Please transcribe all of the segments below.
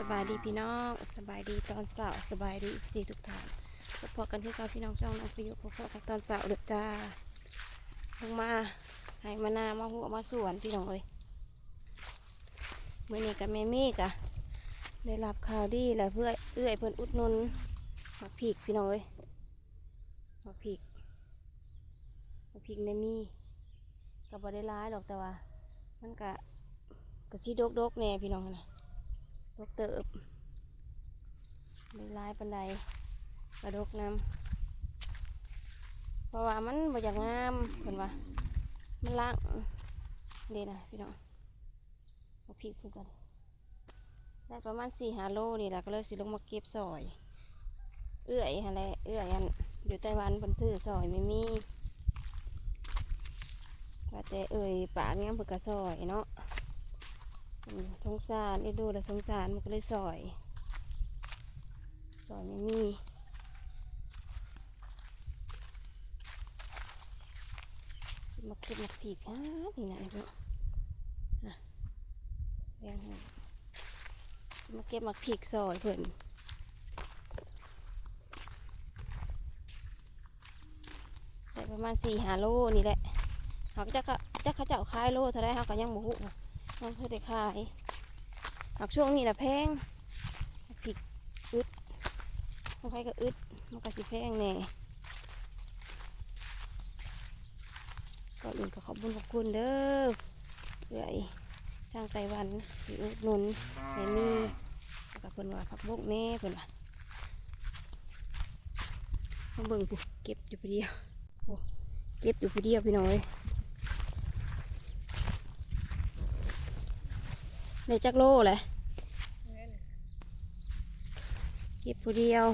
สบายดีพี่น้องสบายดีตอนเสาร์สบายดีสี่ทุกท่านพบกันที่กับพี่น้องช่องน้องฟิวพบกันตอนเสาร์เด็กจ้าลงมาให้มานามาหัวมาสวนพี่น้องเอ้ยเมื่อนี้กับแม่เมกะได้รับข่าวดีแล้วเพื่อเอื้อยเพื่อนอุดนุนมาผีกพี่น้องเอ้ยมาผีกมาผีกในมีกับ่ได้ร้ายหรอกแต่ว่า มันกะกะซีดกดกๆแน่พี่น้องนะ กเติบมีลายปันไดกระดกน้ำเพราะว่ามันบ่อยากงามเห็นว่ามันล่างเด่นะพี่น้องเอาพริกเพิ่ก่อนได้ประมาณสี่หาโลนี่แหละก็เลยสิลงมาเก็บซอย เอื้อยอะไรเอื้อยอันอยู่ไต้หวันเพิ่นซื้อซอยไม่มีว่าแต่เอ่ยปากเนี้ยเพิ่นก็ซอยเนาะ สงสารได้ดูแล้วสงสารมันก็เลยซอยซอยไม่มีมาเก็บมาผีกฮะนี่นะเนาะนะแดงให้สิมาเก็บมาผีกซอยเพิ่นได้ประมาณสี่หาโลนี่แหละเขาก็จะเขาจะเขาเจ้าขายโลเท่าไรเขาก็ยังบ่ฮู้ มันเพื่อได้ขายหากช่วงนี้นะแพงผิดอึดมันใครก็อึดมันก็สิแพงแน่ก่อนอื่นก็ขอบคุญขอบคุณเด้อเอื่อยทางไต้หวันที่อุดหนุนให้มีแล้วก็เพิ่นว่าผักบกแน่เพิ่นว่ามาเบิ่งปุ๊เก็บอยู่ผู้เดียวเก็บอยู่ผู้เดียวพี่น้อย ในจักโลเลยเก็บผู้เดียว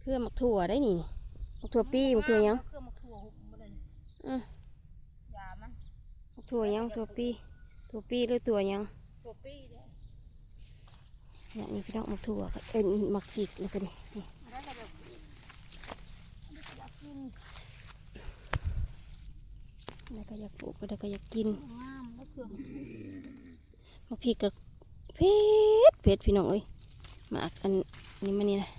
เครื่องหมักถั่วได้นี่หมักถั่วปี้หมักถั่วหยังเครื่องมาถั่วหุบมาเลยอืมยามันหมักถั่วหยังถั่วปี้ถั่วปี้หรือตัวหยังตัวปี้เด้เนี่ยนี่พี่น้องหมักถั่วก็เอ็นหมักผิกแล้วก็ดินี่ อะไรก็แบบอยากกิน แล้วก็อยากปลูกแล้วก็อยากกินงามแล้วเครื่องหมักผิกกับเผ็ดเผ็ดพี่น้องเอ้ยหมากอันนี้มันนี่นะ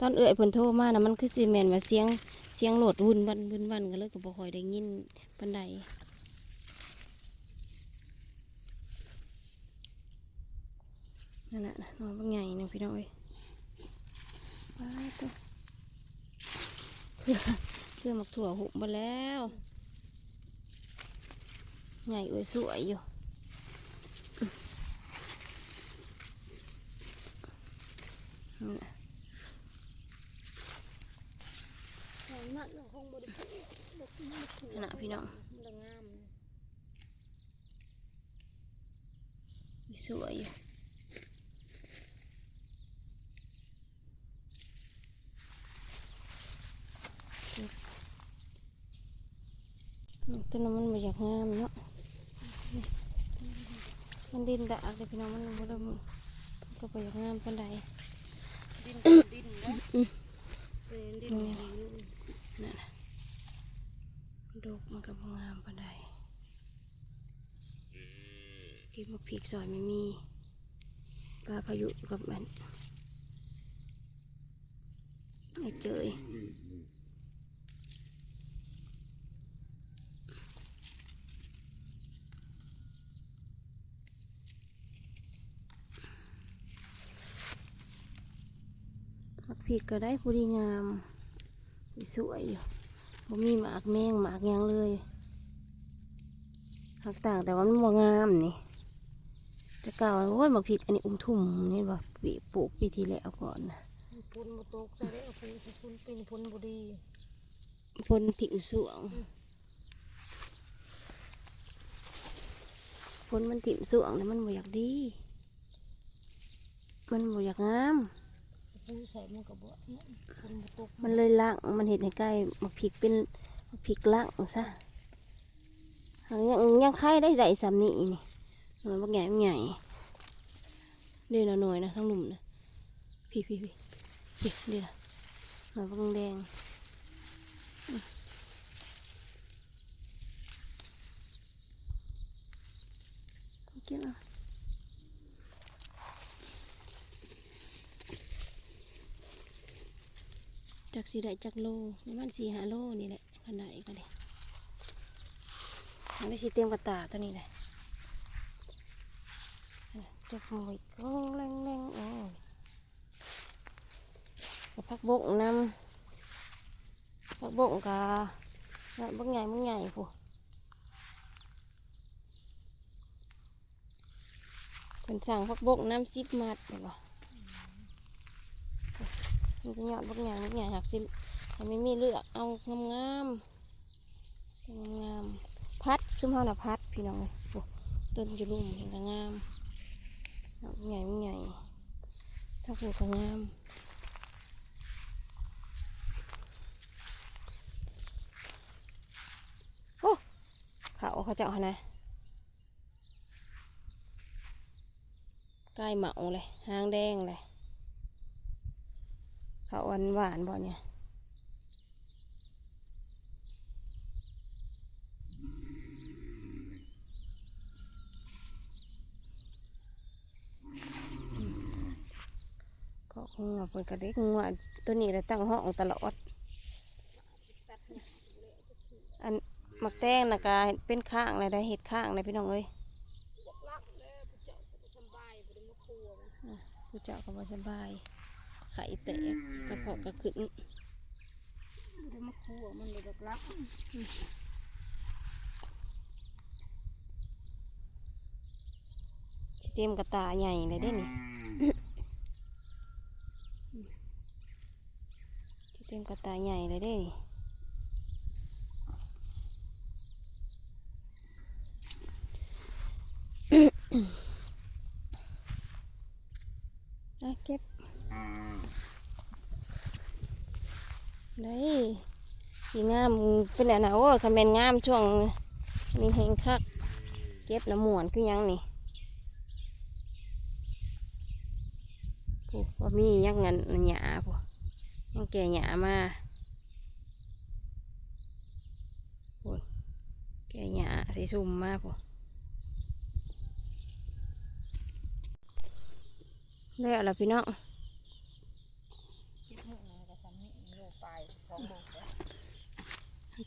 ตอนเอื้อยเพิ่นโทรมานะมันคือซีแมนว่าเสียงเสียงโหลดวุ่นวันวุ่นวันก็เลยก็บ่ค่อยได้ยินปานใดนั่นน่ะน้องบางใหญ่นึงพี่น้องเอ้ยว้ายตัว เพื่อเพื่อมักถั่วหุบมาแล้ว ใหญ่อวยสวยอยู่นะพี่น้องสวยอยู่อืม ต้นนั้นมันบ่อยากงามเนาะมันดินดากเลยพี่น้องมันบ่ได้มันก็บ่อยากงามปานใดดินดินนะเป็นดินนั่นน่ะดกมันก็บ่งามปานใดกินมาพริกซอยไม่มีปลาพายุกับมันไอ้เจย พริกก็ได้ผู้ดีงามสวยอยู่บ่มีหมากแมงหมากหยังเลยหักต่างแต่ว่ามันบ่งามนี่ แต่เก่าโอ้ยหมักพริกอันนี้อุ้มทุ่มนี่ว่าปีปลูกปีที่แล้วก่อนนะพุ่นมาตกใส่ได้เอาพุ่นพุ่นเป็นพุ่นบุรีพนถิ่งสวงพนมันถิ่มสวงแล้วมันบ่อยากดี มันบ่อยากงาม มันเลยล่างมันเห็ดในใกล้มันพริกเป็นมักพิกล่างซะหางยังยังไข่ได้ไรสามนี่นี่มันบางใหญ่บักใหญ่เดินหน่อยนะทั้งหนุ่มนะพี่พี่พี่พี่เดือนหน่อยบังแดงเก็บเอา จากสีได้จากโลประมันสี่หาโลนี่แหละขนาดก็ได้อันนี้สีเต็มกระตาตัวนี้แหละจะหมวยกองแรงแรงโอ้ยกับพักบกน้ำพักบกกะยอดบักใหญ่บกใหญ่ผู้เป็นสั่งพักบกน้ำซิบมัดเห็นปะ มันจะยอดบักใหญ่บักใหญ่หักสิไม่มีเลือกเอางามๆงามพัดซุ่มเฮาน่ะพัดพี่น้องเลยต้นจะลุ่มเห็นก็งามใหญ่บักใหญ่ถ้าปลูกก็งามโอ้เขาเขาเจาหนนะใกล้เหมาเลยหางแดงเลย เขาหวานหวานบ่เนี่ยก็งัวเปิดกระเด็กงัวตัวนี้เลยตั้งห้องตลอด อันหมักแตงนะกาเป็นข้างเลยได้เห็ดข้างเลยพี่น้องเอ้ยผู้เจ้าก็บ่สบาย ได้มาครัวมันผู้เจ้าก็บ่สบายไข่แตกกระเพาะกระขึ้นบ่ได้มาครัวมันเลยบอกรักสิเต็มกระตาใหญ่เลยได้นี่สิเต็มกระตาใหญ่เลยได้นี่อะเก็บ ได้สีงามเป็นอะไรนะโอ้คำเป็นงามช่วงนี้เฮงคัก เก็บน้ำหมวนคือยังนี่ผู้ว่ามียังเงินหยาผู้ยังแก่หยามาผู้แก่หยาใส่ซุ่มมาผู้แล้วล่ะพี่น้อง คิดมื้อนึงก็ซ้ํนี้โลไปสองโลไป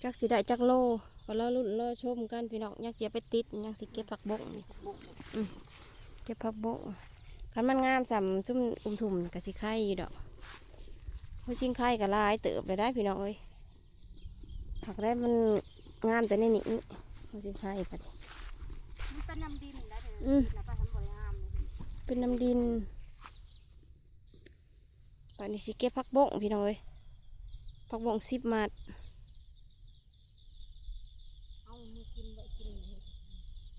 จักสิได้จักโลก็รอรุ่นรอชมกันพี่น้องยังเสียไปติดยังสิเก็บผักบกนี่บุกเก็บผักบกคันมันงามสำซุ่มอุ้มถุ่มกะสิไข่อยู่ดอกผู้ชิงไข่กะลายเติบไปได้พี่น้องเอ้ยผักได้มันงามแต่ในนี้ผู้ชิงไข่ปัดนี้มันเป็นน้ำดินได้เด้ออืมนะป้าทำบ่ได้งามเลยเป็นน้ำดินปัดนี้สิเก็บผักบกพี่น้องเอ้ยผักบกสิบมัด เอามือกินไว้กินนี่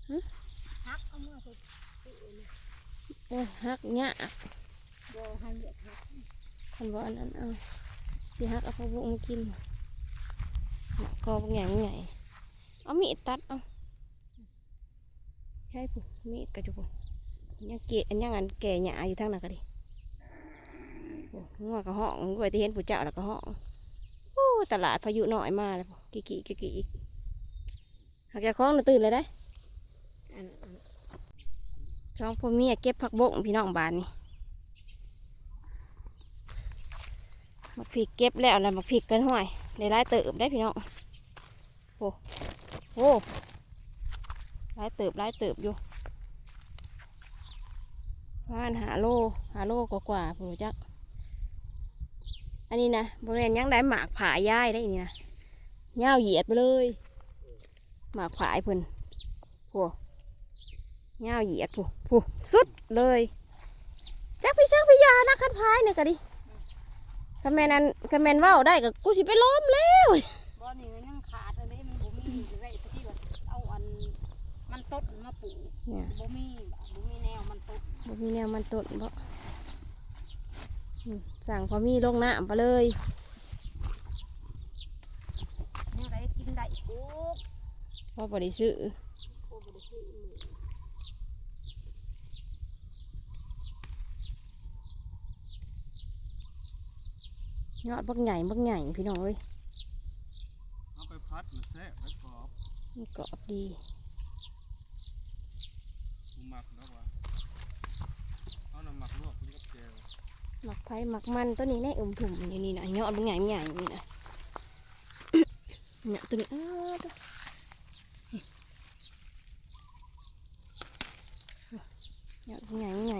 หึ ฮักเอามือไปซื้อนี่ โอ้ยหักหยะบ่ให้เลือดฮักคันว่อันนั้นเอาสิหักเอาผักบกมากินกรอบใหญ่ใหญ่เอามีดตัดเอาใช่ปุ๊มีดกระจุกยังเกะอันยังอันแก่หยาอยู่ทางนั้นก็ดิโอ้งัวกระห้องด้วยที่เห็นผู้เจ้าแล้วก็ห้องตลาดพายุหน่อยมาเลยปุ๊กิกิกิกิอีกหากแกคล้องตื่นเลยได้ ช่องพ่อเมียเก็บผักบกพี่น้องบ้านนี่มาพริกเก็บแล้วแล้วมาพริกกันห้อยได้หลายเติบได้พี่น้องโอ้โหหลายเติบหลายเติบอยู่ประมาณหาโลหาโลกว่าๆผู้จัก อันนี้นะบริเวณยังได้หมากผาย่ายได้นี่นะเงาเหยียดไปเลย หมากผายเพิ่นโอ้ เงาวเหยียดผู้ผู้สุดเลยจักพี่ช่างพี่ยานะคันพายเนี่ยก็ดิคำแมนนั้นคำแมนเว้าได้ก็กูสิไปล้มแล้วบ่นี่มันยังขาดอันนี้มันบ่มีอยู่ได้ที่ว่าเอาอันมันต้นมาปลูกเนี่ยบ่มีบ่มีแนวมันต้นบ่มีแนวมันต้นบ่อืมสั่งพอมีลงน้ำไปเลยแนวใดกินได้ปลูกพอบ่ได้ซื้อ โอ้บ่ได้ซื้อเลย ยอดบักใหญ่บักใหญ่พี่น้องเอ้ยเอาไปพัดมันแซ่บไปกรอบมันกรอบดีกูหมักแล้ววะเอาน้ำหมักลวกกินกับแก้วหมักไผ่หมักมันตัวนี้แน่อึมถุ่มนี่นี่นะยอดมันใหญ่ใหญ่นี่นะเนี่ยตัวนี้อ้าวตัวยอดมันใหญ่มันใหญ่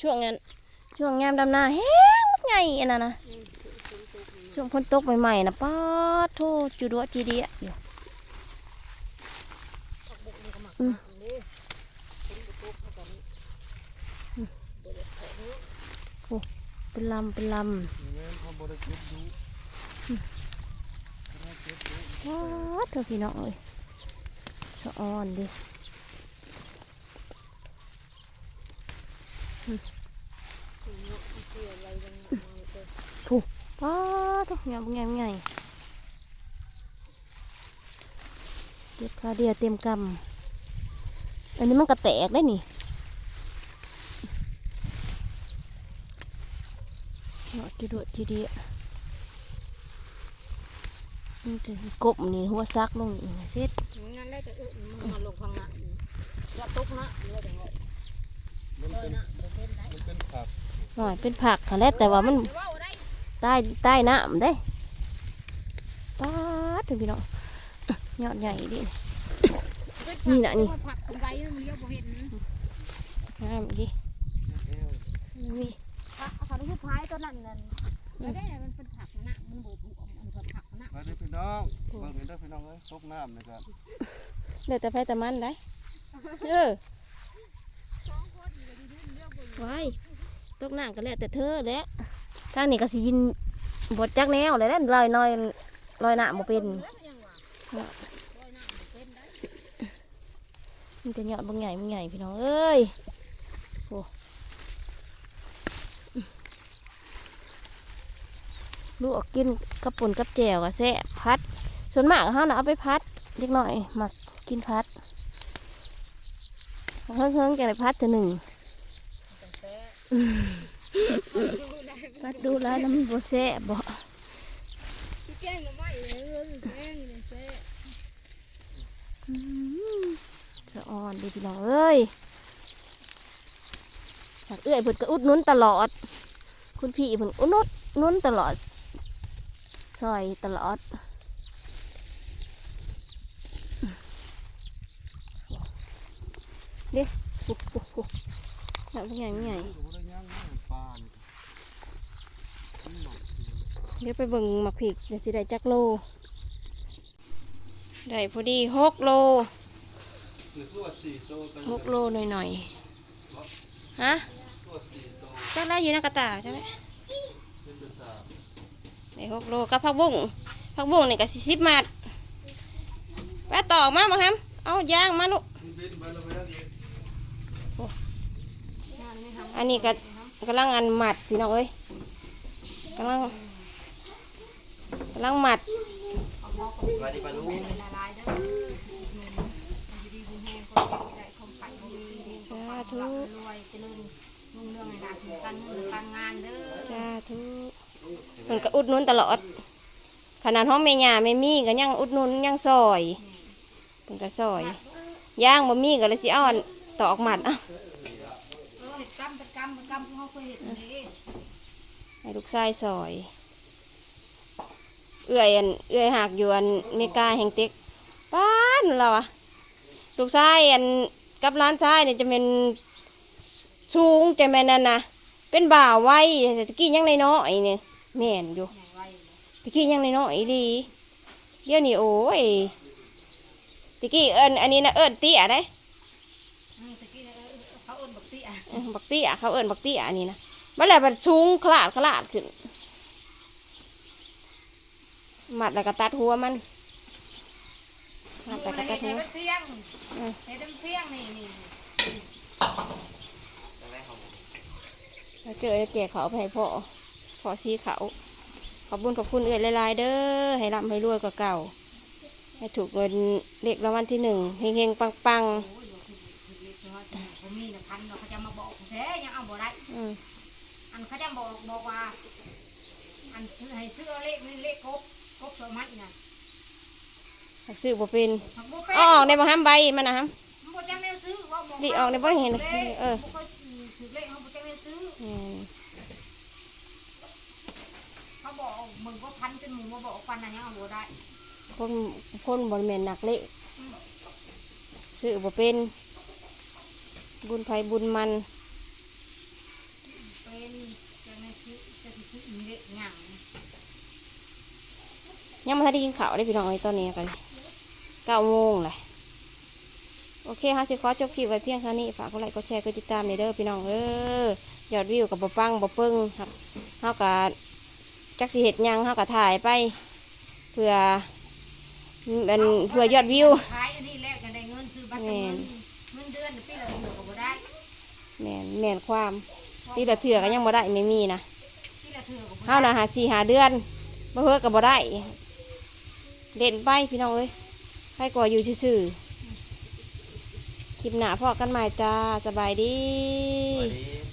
ช่วงนั้นช่วงงามดำนาแห้ง มันใหญ่อันนั้นนะช่วงฝนตกใหม่ๆนะป้าโทษจุดวจีเดียอยู่ผักบุกนี่ก็หมักอืมหมักเด้เป็นกระตุกแล้วกันเดี๋ยวเดี๋ยวขอเนื้อเป็นลำเป็นลำว้าเธอพี่น้องเลยสะออนดิ สีเนาะเกลืออะไรยังไงเด้อ ป้าดทุกอย่างเป็นไงเป็นไงเก็บคาเดียเต็มกำอันนี้มันกระแตกได้นี่เนาะจีดวจีเดียมันจะกบนี่หัวซักลงนี่เสร็จงั้นแล้วจะเออมันมาลงข้างหน้านี่อย่าตกนะเรือจังเลยมันเลเป็นนะบ่เป็นได้มันเป็นผักหน่อยเป็นผักค่ะแล้วแต่ว่ามันเว้าได้ ใต้ใต้น้ำได้ป้าถึงพี่น้องยอดใหญ่ดินี่นะนี่ผักทำไรมันเลี้ยวบ่เห็นงามดิมีผักผักลูกพายตัวนั้นนั่นไม่ได้มันเป็นผักหนักมันบ่ถูกมันเป็นผักหนักมาเด้พี่น้องเบิ่งเห็นเด้พี่น้องเอ้ยตกน้ำนะครับเดี๋ยวแต่ไฟแต่มันได้เออไว้ตกน้ำกันแล้วแต่เธอแล้ว ทางนี้ก็สิยินบทจักแนวเลยแหล้วลอยน้อยลอยน้ำบ่เป็นแล้วยังว่าบ่เป็นมันจะยอดบางใหญ่บางใหญ่พี่น้องเอ้ยโอ้ลูกออกกินกระปุ่นกับแจวกับแซ่พัด ส่วนมากเขาน่ะเอาไปพัดเล็กหน่อยหมักกินพัดเฮิงเฮิงๆจังเลยพัดเถอะหนึ่ง จังแซ่ดูได้พัดดูแลวน้ำมันบแซ่บบ่พี่แกงหน่อไม้เลยเออแกงนี่แซ่อืมสะอ่อนดีพี่น้องเอ้ยอยากเอื้อยเพิ่นก็อุดหนุนตลอด คุณพี่เพิ่นอุดหนุนหนุนตลอดซอยตลอดเด้ปุ๊บปุ๊บปุ๊บแบบเป็นไงเป็นไง มันก็บ่ได้ย่างนะปลานี่มันหมักอยู่ เดี๋ยวไปเบิ่งหมักผิกเดี๋ยวสิได้จักโล ได้พอดีหกโลหกโลหน่อยหน่อยๆฮะจักแล้วอยู่ในกระตาใช่ไหมเป็นตัวสามได้หกโลกับผักบุ้งผักบุ้งนี่ก็สิสิบมัดไปต่อมาบ่ครับเอาย่างมาลูกองอันนี้ก็กำลังอันหมัดพี่น้องเอ้ยกำลัง กำลังหมัดสวัสดีปลาลูกละลายเด้ออยู่ดีบุญแห้งคนได้คมไข่บ่มีสาธุรวยเจริญรุ่งเรืองในหน้าที่การเงินการงานเด้อสาธุเพิ่นก็อุดหนุนตลอด ขนาดห้องแม่ย่าไม่มีก็ยังอุดหนุนยังซอยเพิ่นก็ซอยย่างบ่มีก็เลยสิเอาอันตอกหมัดอะเออเห็ดกำเป็นกำเป็นกำที่เขาเคยเห็นนี่ให้ลูกชายซอย เอื้อยอันเอื้อยหักอยู่อันเมกาแห่งเต็กป้านเราอะลูกชายอันกับร้านชายเนี่ยจะเป็นสูงจะแม่นนั่นนะเป็นบ่าวไว้แต่ตะกี้ยังน้อยๆเนี่ยแม่นอยู่ใหญ่ไว้ตะกี้ยังน้อยๆดีเดี๋ยวนี้โอ้ยตะกี้เอิญอันนี้นะเอิญเตี้ยได้อืมตะกี้เออเขาเอิ้นบักเตี้ยเอิ้นบักเตี้ยเขาเอิญบักเตี้ยอันนี้นะบัดแล้วมันสูงขลาดขลาดขึ้นห มัดแล้วก็ตัดหัวมันหมัดแล้วก็ตัดหัวเห็ดเพียงอืมเห็ดเพียงนี่นี่แล้วเจอแล้วแจกเขาเอาไปให้พ่อพ่อซีเขาขอบคุญขอบคุณเอื้อยหลายๆเด้อให้ร่ำให้รวยกว่าเก่า ให้ถูกเงินเลขรางวัลที่หนึ่งเฮงๆปังโอ้ยเล็กน้อยผมมีนะพันเขาจะมาบอกแท้ยังเอาบ่ได้ๆอืมอันเขาจะบอกบอกว่า อันซื้อให้ซื้อเลขนี่เลขกบ กบสมัยน่ะหักซื้อบ่เป็นผักบุฟเฟ่เอ๋ออกได้บ่ห้ามใบมันนะฮัมมันบ่จังแนวซื้อดิออกในบ่เห็นเลขเออบ่ค่อยถือเลขเขาบ่จังได้ซื้อแม่นเขาบอกมึงก็พันจนหมูมาบอกปันอันยังเอาบ่ได้คนคนบ่แม่นหนักเละซื้อบ่เป็นบุญไผบุญมันเป็นจังได้ซื้อจะสิซื้ออีเล็กหยัง ยังไม่ทันได้กินข้าวได้พี่น้องเอ้ยตอนนี้กันเก้าโมงเลยโอเคฮะสิขอจบคลิปไว้เพียงเท่านี้ฝากกดไลค์กดแชร์กดติดตามในเด้อพี่น้องเด้อยอดวิวกับบ่ปังบ่เปิ้งครับเฮากะจักสิเฮ็ดหยังเฮากะถ่ายไป เพื่อเป็นเพื่อยอดวิวขายอันนี้แลกกันได้เงินซื้อบัตรเงินเงินเดือนปีละเดือนก็บ่ได้แม่นแม่นความตีละเถื่อก็ยังบ่ได้ไม่มีนะปีละเทื่อก็บ่เฮาได้นะหาสี่หาเดือนบ่เฮือก็บ่ได้ เล่นไปพี่น้องเอ้ยใครก็อยู่ซื่อๆคลิปหน้าพอกันใหม่จ้าสบายดีสวัสดี